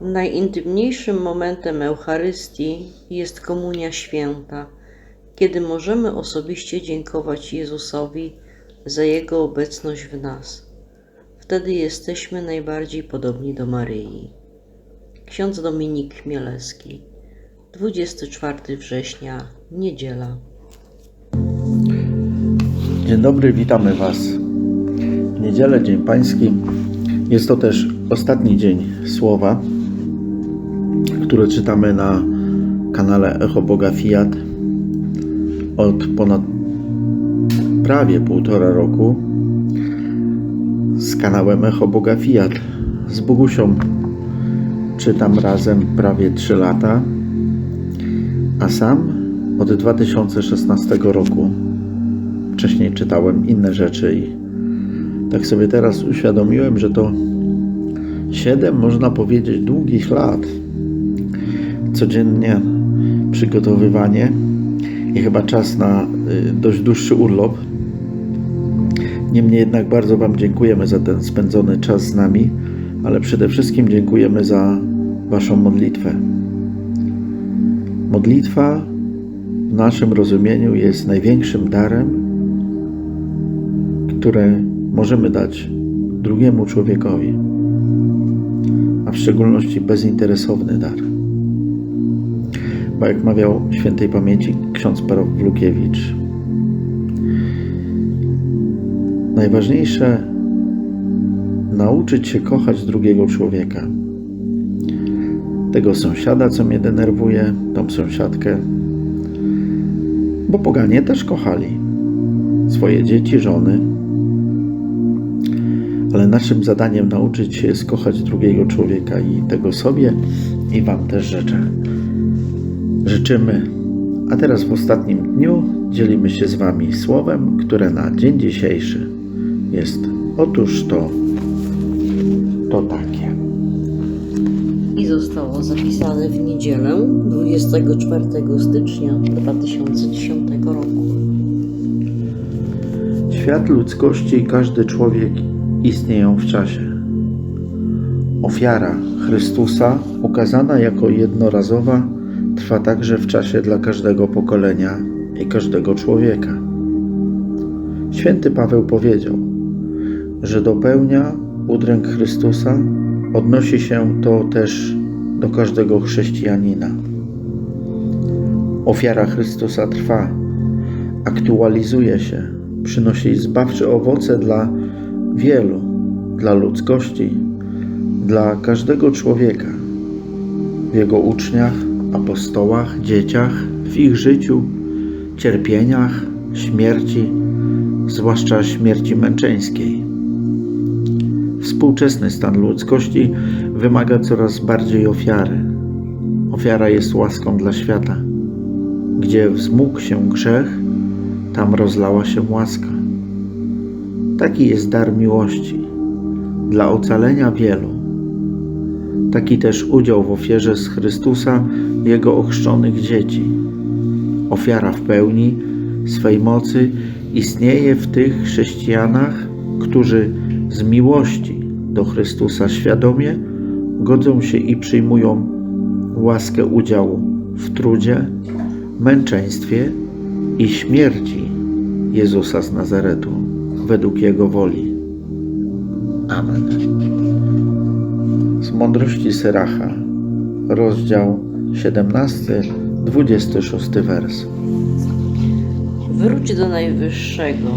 Najintymniejszym momentem Eucharystii jest Komunia Święta, kiedy możemy osobiście dziękować Jezusowi za Jego obecność w nas. Wtedy jesteśmy najbardziej podobni do Maryi. Ksiądz Dominik Chmielewski, 24 września, niedziela. Dzień dobry, witamy Was. Niedzielę, Dzień Pański. Jest to też ostatni dzień Słowa, które czytamy na kanale Echo Boga Fiat od ponad prawie półtora roku z kanałem Echo Boga Fiat. Z Bogusią czytam razem prawie 3 lata, a sam od 2016 roku wcześniej czytałem inne rzeczy i tak sobie teraz uświadomiłem, że to siedem, można powiedzieć, długich lat. Codziennie przygotowywanie i chyba czas na y, dość dłuższy urlop. Niemniej jednak bardzo Wam dziękujemy za ten spędzony czas z nami, ale przede wszystkim dziękujemy za Waszą modlitwę. Modlitwa w naszym rozumieniu jest największym darem, które możemy dać drugiemu człowiekowi, a w szczególności bezinteresowny dar. Jak mawiał świętej pamięci ksiądz Parowlukiewicz, najważniejsze nauczyć się kochać drugiego człowieka. Tego sąsiada, co mnie denerwuje, tą sąsiadkę, bo poganie też kochali swoje dzieci, żony, ale naszym zadaniem nauczyć się jest kochać drugiego człowieka i tego sobie i Wam też życzę. Życzymy. A teraz w ostatnim dniu dzielimy się z Wami słowem, które na dzień dzisiejszy jest otóż to, to takie. I zostało zapisane w niedzielę 24 stycznia 2010 roku. Świat ludzkości i każdy człowiek istnieją w czasie. Ofiara Chrystusa, ukazana jako jednorazowa, trwa także w czasie dla każdego pokolenia i każdego człowieka. Święty Paweł powiedział, że dopełnia udręk Chrystusa, odnosi się to też do każdego chrześcijanina. Ofiara Chrystusa trwa, aktualizuje się, przynosi zbawcze owoce dla wielu, dla ludzkości, dla każdego człowieka, w jego uczniach, apostołach, dzieciach, w ich życiu, cierpieniach, śmierci, zwłaszcza śmierci męczeńskiej. Współczesny stan ludzkości wymaga coraz bardziej ofiary. Ofiara jest łaską dla świata. Gdzie wzmógł się grzech, tam rozlała się łaska. Taki jest dar miłości dla ocalenia wielu. Taki też udział w ofierze z Chrystusa Jego ochrzczonych dzieci. Ofiara w pełni swej mocy istnieje w tych chrześcijanach, którzy z miłości do Chrystusa świadomie godzą się i przyjmują łaskę udziału w trudzie, męczeństwie i śmierci Jezusa z Nazaretu według Jego woli. Amen. Mądrości Syracha, rozdział 17, 26 wers. Wróć do Najwyższego,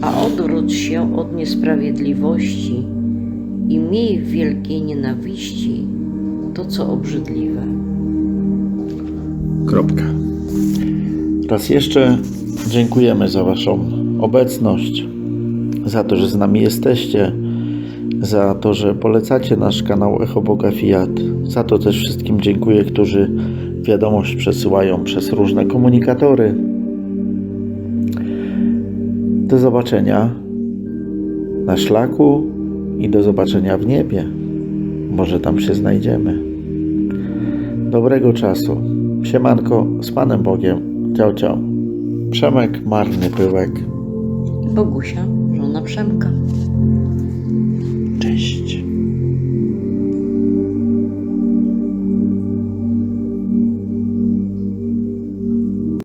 a odwróć się od niesprawiedliwości i miej w wielkiej nienawiści to, co obrzydliwe. Kropka. Raz jeszcze dziękujemy za Waszą obecność, za to, że z nami jesteście, za to, że polecacie nasz kanał Echo Boga Fiat. Za to też wszystkim dziękuję, którzy wiadomość przesyłają przez różne komunikatory. Do zobaczenia na szlaku i do zobaczenia w niebie. Może tam się znajdziemy. Dobrego czasu. Siemanko z Panem Bogiem. Ciao, ciao. Przemek, marny pyłek. Bogusia, żona Przemka.